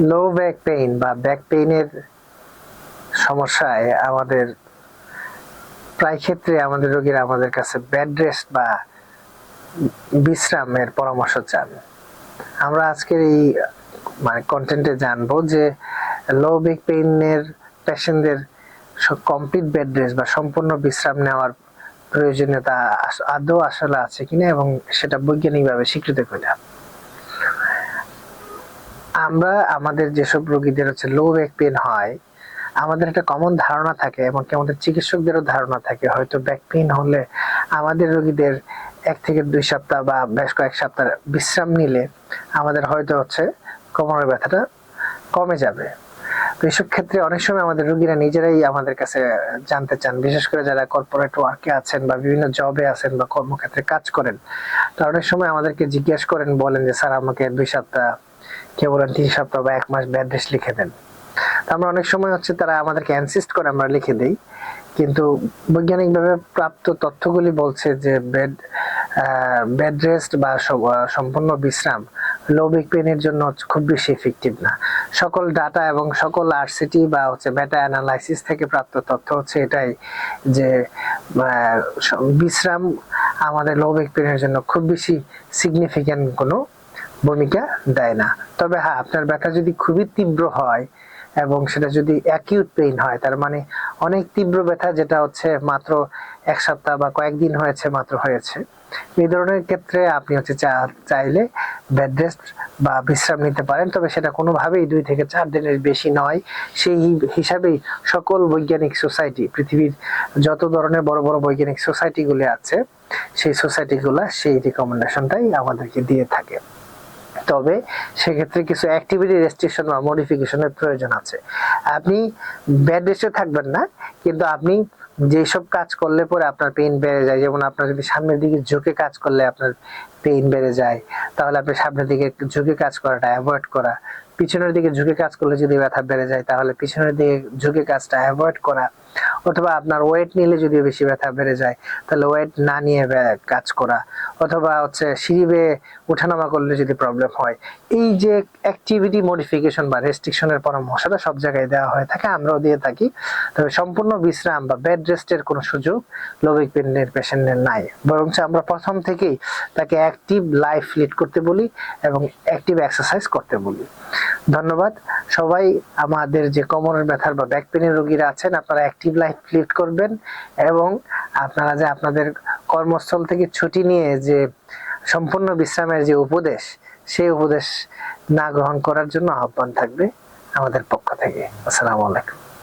লো back pain বা back পেইনের সমস্যায় আমাদের, প্রায় ক্ষেত্রে আমাদের রোগীরা আমাদের কাছে বেড রেস্ট বা বিশ্রামের পরামর্শ চান। আমরা আজকের এই মানে কন্টেন্টে জানব যে লো ব্যাক পেইনের পেশেন্টদের কমপ্লিট বেড রেস্ট বা সম্পূর্ণ বিশ্রাম নেওয়ার প্রয়োজনীয়তা আদৌ আসলে আছে কিনা এবং সেটা বৈজ্ঞানিকভাবে স্বীকৃত কিনা। আমরা আমাদের যেসব রোগীদের হচ্ছে লো ব্যাক পেন হয়, আমাদের একটা কমন ধারণা থাকে এমনকি আমাদের চিকিৎসকদেরও ধারণা থাকে। হয়তো ব্যাক পেন হলে আমাদের রোগীদের এক থেকে দুই সপ্তাহ বা বেশ কয়েক সপ্তাহ বিশ্রাম নিলে আমাদের হয়তো হচ্ছে কোমরের ব্যথাটা কমে যাবে। তো এইসব ক্ষেত্রে অনেক সময় আমাদের রোগীরা নিজেরাই আমাদের কাছে জানতে চান, বিশেষ করে যারা কর্পোরেট ওয়ার্কে আছেন বা বিভিন্ন জবে আছেন বা কর্মক্ষেত্রে কাজ করেন। তো অনেক সময় আমাদেরকে জিজ্ঞেস করেন, বলেন যে, স্যার, আমাকে দুই সপ্তাহ কেউ বলেন তিন সপ্তাহ বা এক মাস ব্যাড লিখে দেন। আমরা অনেক সময় হচ্ছে তারা আমাদেরকে অ্যানসিস্ট করে আমরা লিখে দেই। কিন্তু বৈজ্ঞানিকভাবে প্রাপ্ত তথ্যগুলি বলছে যে বেড বেড রেস্ট বা সম্পূর্ণ বিশ্রাম লো ব্যাক পেনের জন্য খুব বেশি এফেক্টিভ না। সকল ডাটা এবং সকল আরসিটি বা হচ্ছে বেটা অ্যানালাইসিস থেকে প্রাপ্ত তথ্য হচ্ছে এটাই যে বিশ্রাম আমাদের লো ব্যাক পেনের জন্য খুব বেশি সিগনিফিক্যান্ট কোনো ভূমিকা দেয় না। তবে হ্যাঁ আপনার ব্যথা যদি খুবই তীব্র হয় এবং সেটা যদি অ্যাকিউট পেইন হয়, তার মানে অনেক তীব্র ব্যথা যেটা হচ্ছে মাত্র এক সপ্তাহ বা কয়েকদিন হয়েছে, মাত্র হয়েছে। এই ধরনের ক্ষেত্রে আপনি হচ্ছে চাইলে বেড রেস্ট বা বিশ্রাম নিতে পারেন। তবে সেটা কোনোভাবেই দুই থেকে চার দিনের বেশি নয়। সেই হিসাবেই সকল বৈজ্ঞানিক সোসাইটি পৃথিবীর যত ধরনের বড় বড় বৈজ্ঞানিক সোসাইটিগুলি আছে, সেই সোসাইটিগুলো সেই রিকমেন্ডেশনটাই আমাদেরকে দিয়ে থাকে। তবে সেক্ষেত্রে কিছু অ্যাক্টিভিটি রেস্ট্রিকশন বা মডিফিকেশনের প্রয়োজন আছে। আপনি ব্যাড রেস্টে থাকবেন না, কিন্তু আপনি যেসব কাজ করলে পরে আপনার পেন বেড়ে যায়, যেমন আপনার যদি সামনের দিকে ঝুঁকে কাজ করলে আপনার পেইন বেড়ে যায়, তাহলে আপনি সামনের দিকে ঝুঁকে কাজ করাটা অ্যাভয়েড করা। পিছনের দিকে ঝুঁকে কাজ করলে যদি ব্যথা বেড়ে যায়, তাহলে পিছনের দিকে ঝুঁকে কাজটা অ্যাভয়েড করা। অথবা আপনার ওয়েট নিলে যদি বেশি ব্যথা বেড়ে যায়, তাহলে ওয়েট না নিয়ে কাজ করা, অথবা হচ্ছে সিঁড়ি বেয়ে ওঠানামা করলে যদি প্রবলেম হয়, এই যে অ্যাক্টিভিটি মডিফিকেশন বা রেস্ট্রিকশনের পরামর্শটা সব জায়গায় দেওয়া হয়ে থাকে, আমরাও দিয়ে থাকি। তবে সম্পূর্ণ বিশ্রাম বা বেড রেস্টের কোনো সুযোগ লোবিক পেনের পেশেন্টের নাই। বরঞ্চ আমরা প্রথম থেকেই তাকে অ্যাক্টিভ লাইফ লিড করতে বলি এবং অ্যাক্টিভ এক্সারসাইজ করতে বলি। ধন্যবাদ। সবাই আমাদের যে কোমরের ব্যথার বা ব্যাক পেনের রোগীরা আছেন, আপনারা অ্যাক্টিভ লাইফ লিড করবেন এবং আপনারা যে আপনাদের কর্মস্থল থেকে ছুটি নিয়ে যে সম্পূর্ণ বিশ্রামের যে উপদেশ, সেই উপদেশ না গ্রহণ করার জন্য আহ্বান থাকবে আমাদের পক্ষ থেকে। আসসালামু আলাইকুম।